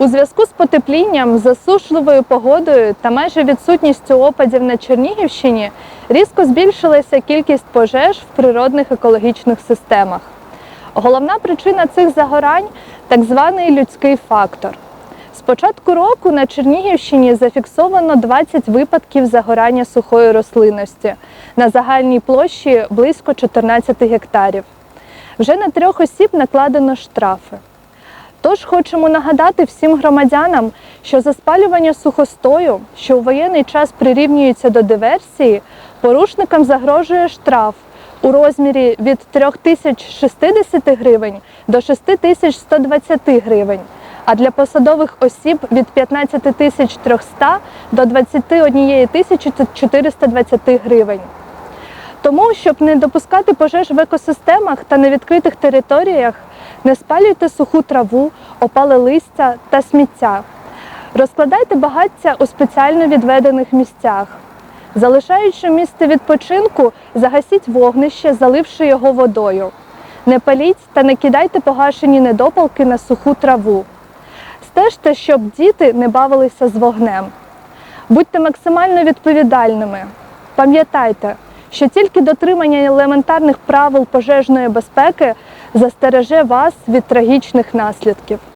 У зв'язку з потеплінням, засушливою погодою та майже відсутністю опадів на Чернігівщині різко збільшилася кількість пожеж в природних екологічних системах. Головна причина цих загорань так званий людський фактор. З початку року на Чернігівщині зафіксовано 20 випадків загорання сухої рослинності на загальній площі близько 14 гектарів. Вже на трьох осіб накладено штрафи. Тож хочемо нагадати всім громадянам, що за спалювання сухостою, що у воєнний час прирівнюється до диверсії, порушникам загрожує штраф у розмірі від 3060 гривень до 6120 гривень, а для посадових осіб від 15300 до 21 420 гривень. Тому, щоб не допускати пожеж в екосистемах та на відкритих територіях, не спалюйте суху траву, опале листя та сміття. Розкладайте багаття у спеціально відведених місцях. Залишаючи місце відпочинку, загасіть вогнище, заливши його водою. Не паліть та не кидайте погашені недопалки на суху траву. Стежте, щоб діти не бавилися з вогнем. Будьте максимально відповідальними. Пам'ятайте, що тільки дотримання елементарних правил пожежної безпеки застереже вас від трагічних наслідків.